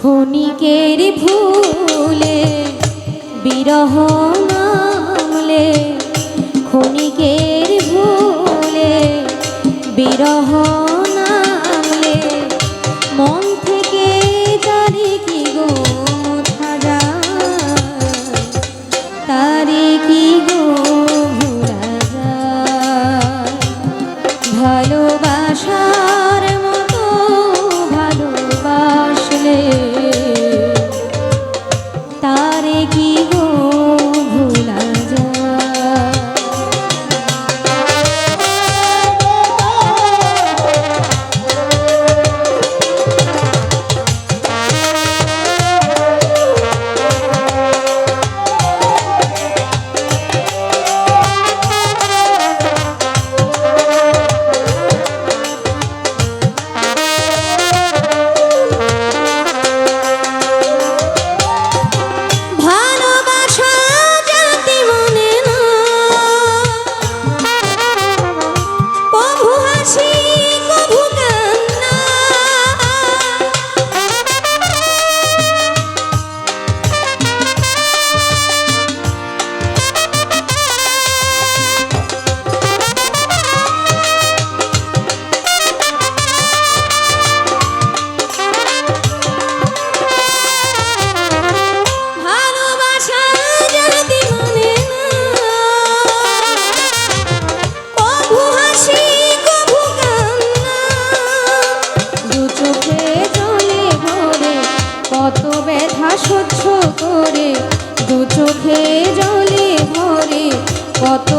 ক্ষণিকের ভুলে বিরহ নামলে ক্ষণিকের ভুলে বিরহ কত ব্যথা সহ্য করে দু চোখে জলে ভরে কত